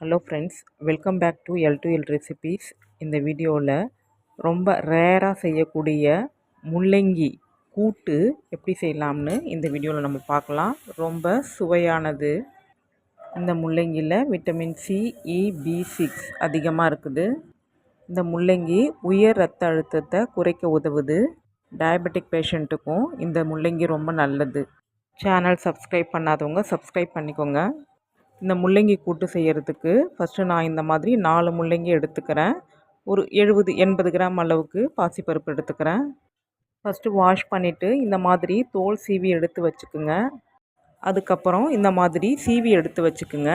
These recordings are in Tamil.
Hello friends welcome back to L to L recipes இந்த வீடியோவில் ரொம்ப ரேராக செய்யக்கூடிய முள்ளங்கி கூட்டு எப்படி செய்யலாம்னு இந்த வீடியோவில் நம்ம பார்க்கலாம். ரொம்ப சுவையானது. இந்த முள்ளங்கியில் vitamin C E e, B six அதிகமாக இருக்குது. இந்த முள்ளங்கி உயர் ரத்த அழுத்தத்தை குறைக்க உதவுது. டயபெட்டிக் பேஷண்ட்டுக்கும் இந்த முள்ளங்கி ரொம்ப நல்லது. சேனல் சப்ஸ்கிரைப் பண்ணாதவங்க சப்ஸ்கிரைப் பண்ணிக்கோங்க. இந்த முள்ளங்கி கூட்டு செய்கிறதுக்கு ஃபஸ்ட்டு நான் இந்த மாதிரி நாலு முள்ளங்கி எடுத்துக்கிறேன். ஒரு எழுபது எண்பது கிராம் அளவுக்கு பாசிப்பருப்பு எடுத்துக்கிறேன். ஃபஸ்ட்டு வாஷ் பண்ணிவிட்டு இந்த மாதிரி தோல் சீவி எடுத்து வச்சுக்குங்க. அதுக்கப்புறம் இந்த மாதிரி சீவி எடுத்து வச்சுக்குங்க.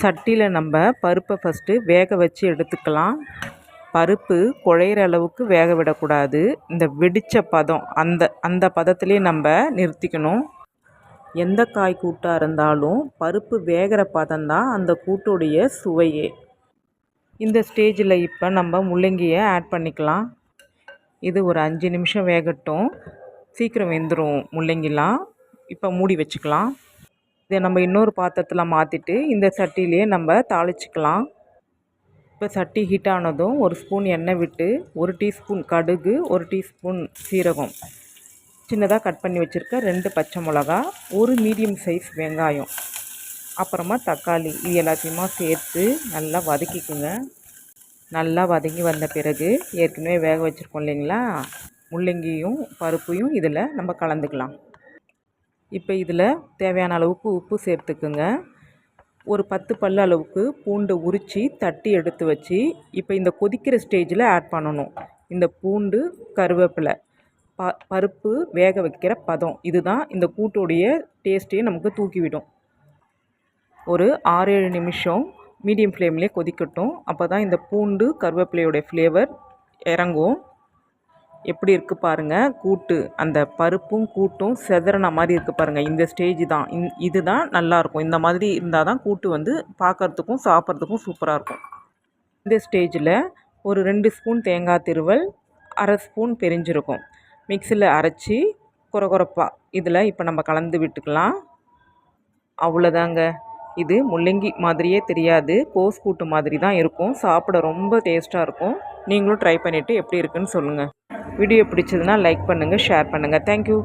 சட்டியில் நம்ம பருப்பை ஃபஸ்ட்டு வேக வச்சு எடுத்துக்கலாம். பருப்பு குழையிற அளவுக்கு வேக விடக்கூடாது. இந்த வெடித்த பதம் அந்த அந்த பதத்துலேயே நம்ம நிறுத்திக்கணும். எந்த காய் கூட்டாக இருந்தாலும் பருப்பு வேகிற பதம்தான் அந்த கூட்டுடைய சுவையே. இந்த ஸ்டேஜில் இப்போ நம்ம முள்ளங்கியை ஆட் பண்ணிக்கலாம். இது ஒரு அஞ்சு நிமிஷம் வேகட்டும். சீக்கிரம் வெந்துடும் முள்ளங்கிலாம். இப்போ மூடி வச்சுக்கலாம். இதை நம்ம இன்னொரு பாத்திரத்தில் மாற்றிட்டு இந்த சட்டிலேயே நம்ம தாளிச்சிக்கலாம். இப்போ சட்டி ஹீட் ஆனதும் ஒரு ஸ்பூன் எண்ணெய் விட்டு ஒரு டீஸ்பூன் கடுகு ஒரு டீஸ்பூன் சீரகம். சின்னதாக கட் பண்ணி வச்சுருக்க ரெண்டு பச்சை மிளகா ஒரு மீடியம் சைஸ் வெங்காயம் அப்புறமா தக்காளி இது எல்லாத்தையுமா சேர்த்து நல்லா வதக்கிக்குங்க. நல்லா வதங்கி வந்த பிறகு ஏற்கனவே வேக வச்சுருக்கோம் இல்லைங்களா? முள்ளங்கியும் பருப்பையும் இதில் நம்ம கலந்துக்கலாம். இப்போ இதில் தேவையான அளவுக்கு உப்பு சேர்த்துக்குங்க. ஒரு பத்து பல் அளவுக்கு பூண்டு உரித்து தட்டி எடுத்து வச்சு இப்போ இந்த கொதிக்கிற ஸ்டேஜில் ஆட் பண்ணணும். இந்த பூண்டு கருவேப்பிலை. ப பருப்பு வேக வைக்கிற பதம். இதுதான் இந்த கூட்டுடைய டேஸ்ட்டையும் நமக்கு தூக்கிவிடும். ஒரு ஆறு ஏழு நிமிஷம் மீடியம் ஃப்ளேம்லேயே கொதிக்கட்டும். அப்போ தான் இந்த பூண்டு கருவேப்பிலையோடைய ஃப்ளேவர் இறங்கும். எப்படி இருக்குது பாருங்கள் கூட்டு. அந்த பருப்பும் கூட்டும் செதறன மாதிரி இருக்குது பாருங்கள் இந்த ஸ்டேஜ் தான். இந் இது தான் நல்லாயிருக்கும் இந்த மாதிரி இருந்தால் தான் கூட்டு வந்து பார்க்குறதுக்கும் சாப்பிட்றதுக்கும் சூப்பராக இருக்கும். இந்த ஸ்டேஜில் ஒரு ரெண்டு ஸ்பூன் தேங்காய் திருவல் அரை ஸ்பூன் பெரிஞ்சிருக்கும். மிக்சியில் அரைச்சி குறகுறப்பாக இதில் இப்போ நம்ம கலந்து விட்டுக்கலாம். அவ்வளோதாங்க. இது முள்ளங்கி மாதிரியே தெரியாது. கோஸ் கூட்டு மாதிரி தான் இருக்கும். சாப்பிட ரொம்ப டேஸ்ட்டாக இருக்கும். நீங்களும் ட்ரை பண்ணிவிட்டு எப்படி இருக்குன்னு சொல்லுங்கள் வீடியோ பிடிச்சதுன்னா லைக் பண்ணுங்கள் ஷேர் பண்ணுங்கள் தேங்க்யூ